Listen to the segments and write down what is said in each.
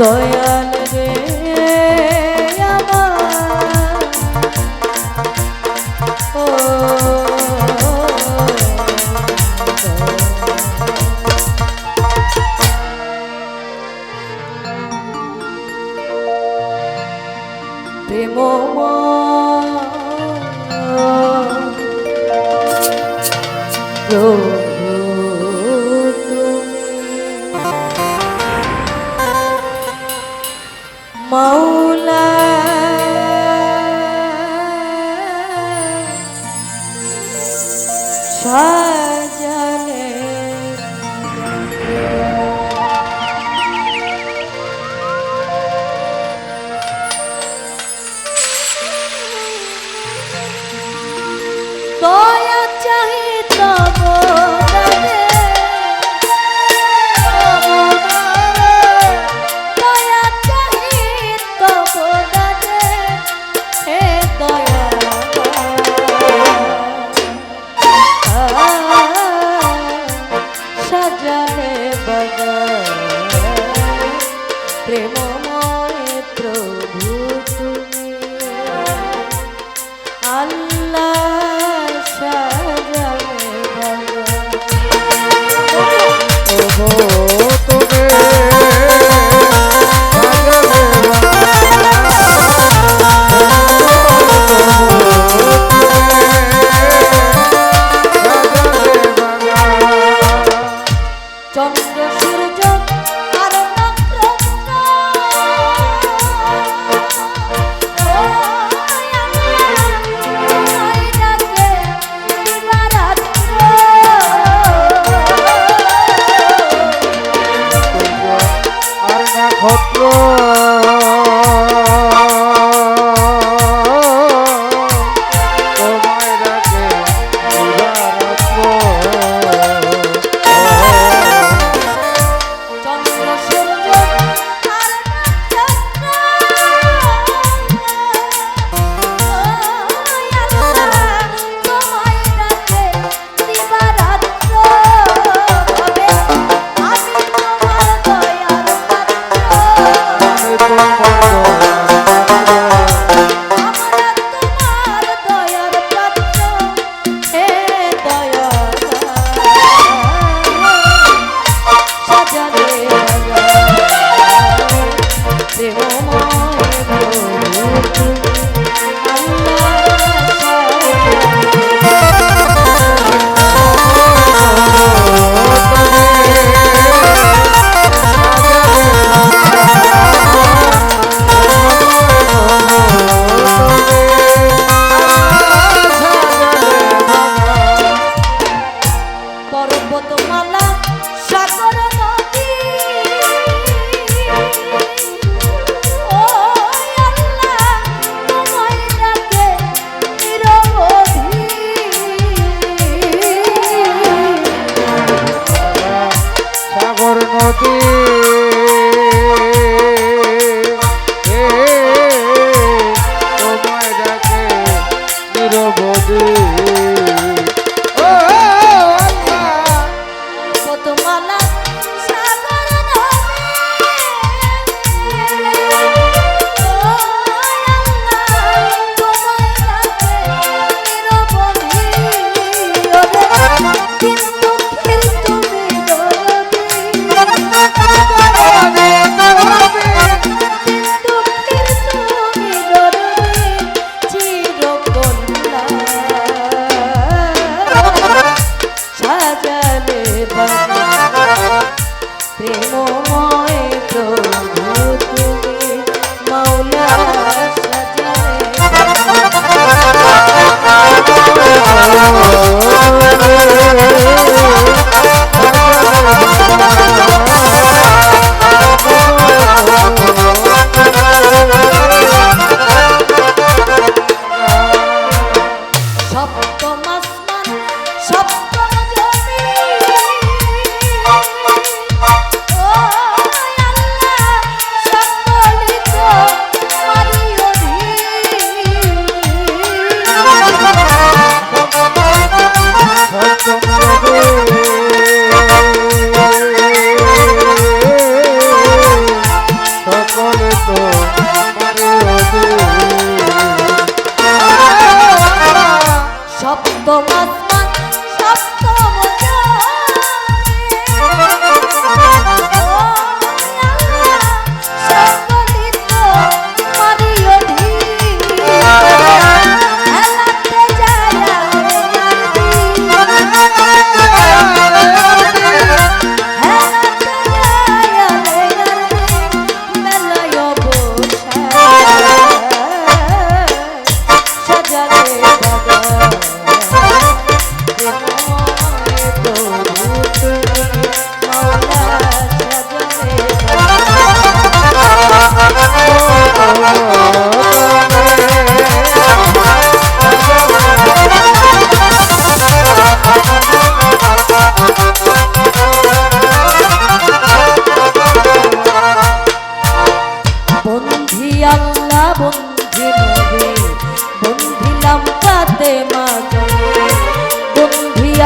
দয়াল প্রেম মাওলা দয়া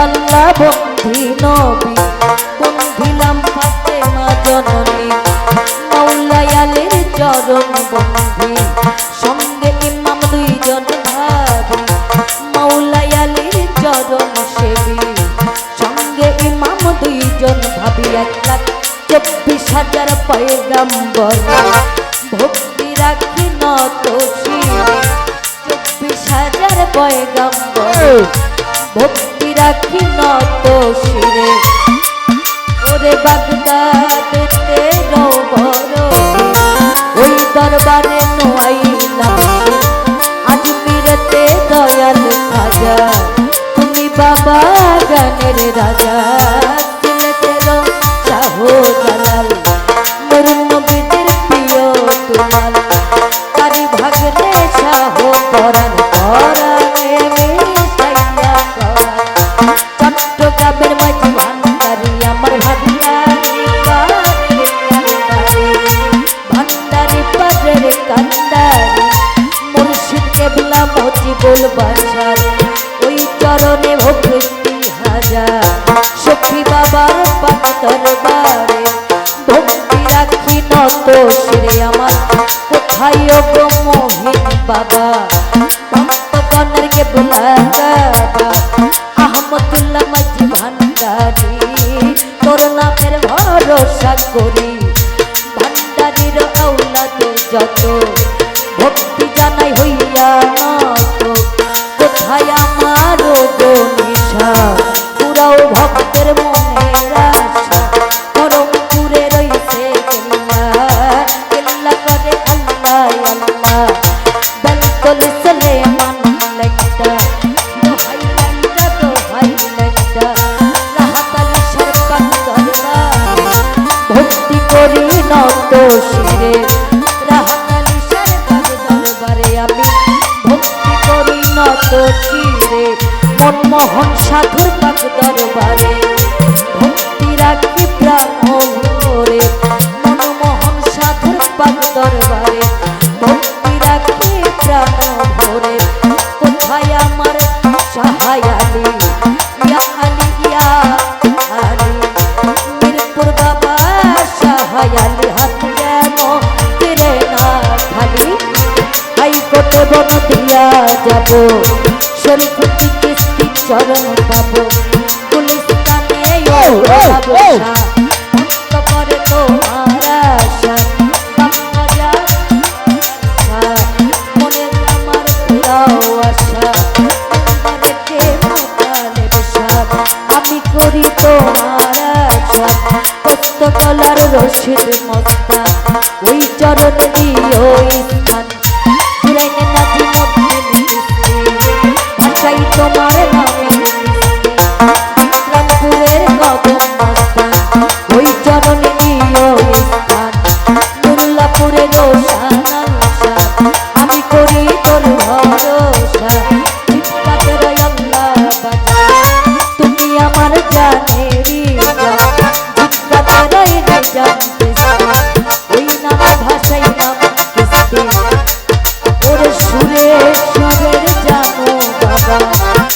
আল্লাহ বন্ধি নবী বন্ধিলাম ফাতে মা জননী মৌলাই আলের চরণ বন্ধি সঙ্গে ইমাম দুইজন ভাবি মৌলাই আলের চরণ সেবি সঙ্গে ইমাম দুইজন ভাবি এক লাখ চব্বিশ হাজার পয়গাম্বর। ভক্তি রাখি নত শিরে চব্বিশ হাজার পয়গাম্বর। ভক্তি পীর আউলাদ যত। ভক্তি জানাই হইয়া নত কোথায় আমার গো নিশা? পুরাও ভক্তের মনে ঠাকুর পাক দরবারে, ভক্তি রাখি প্রাণ ভরে। মনমোহন সাধুর পাক দরবারে, ভক্তি রাখি প্রাণ ভরে। কোথায় আমার সাহায়ালি? ইয়া আলি ইয়া আলি মিরপুর বাবা সাহায়ালি, হাত যেন ফিরে না খালি হাইকোর্টে বন দিয়া যাব শরীর থেকে ও ও, ও, ব্যবসা অন্ত করে তোমার আশা মনে আমার পুরাও আশা মনকে মোকালে বসাব আমি করি তোমার আশা কত কলার রশিদ মস্তা। ওই চরণ দিও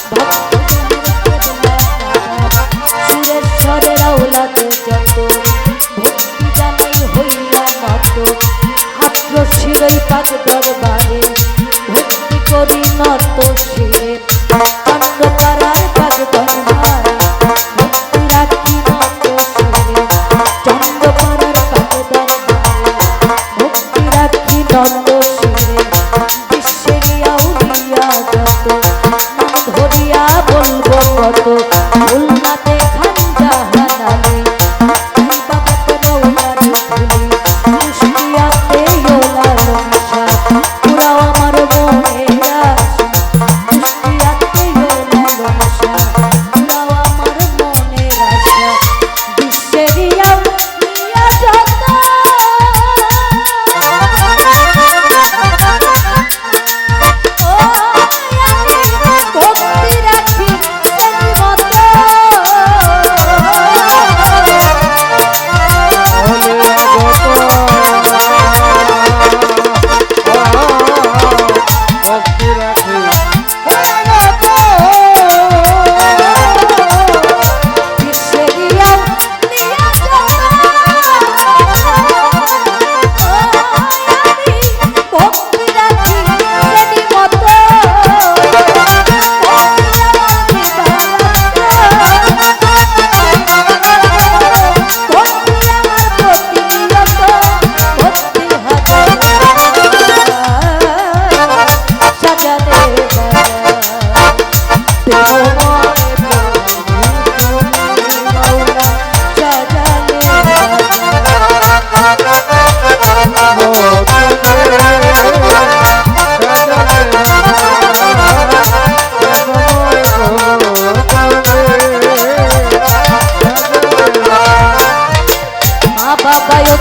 সুরের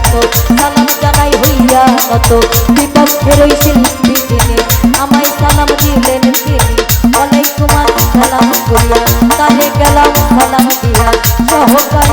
যত সালাম জানাই হইয়া কত। বিপক্ষে শিল্পী তিনি আমায় সালাম দিলেন তিনি। ওয়ালাইকুম সালাম করিয়া তারে গেলাম সালাম দিয়া। সহকারী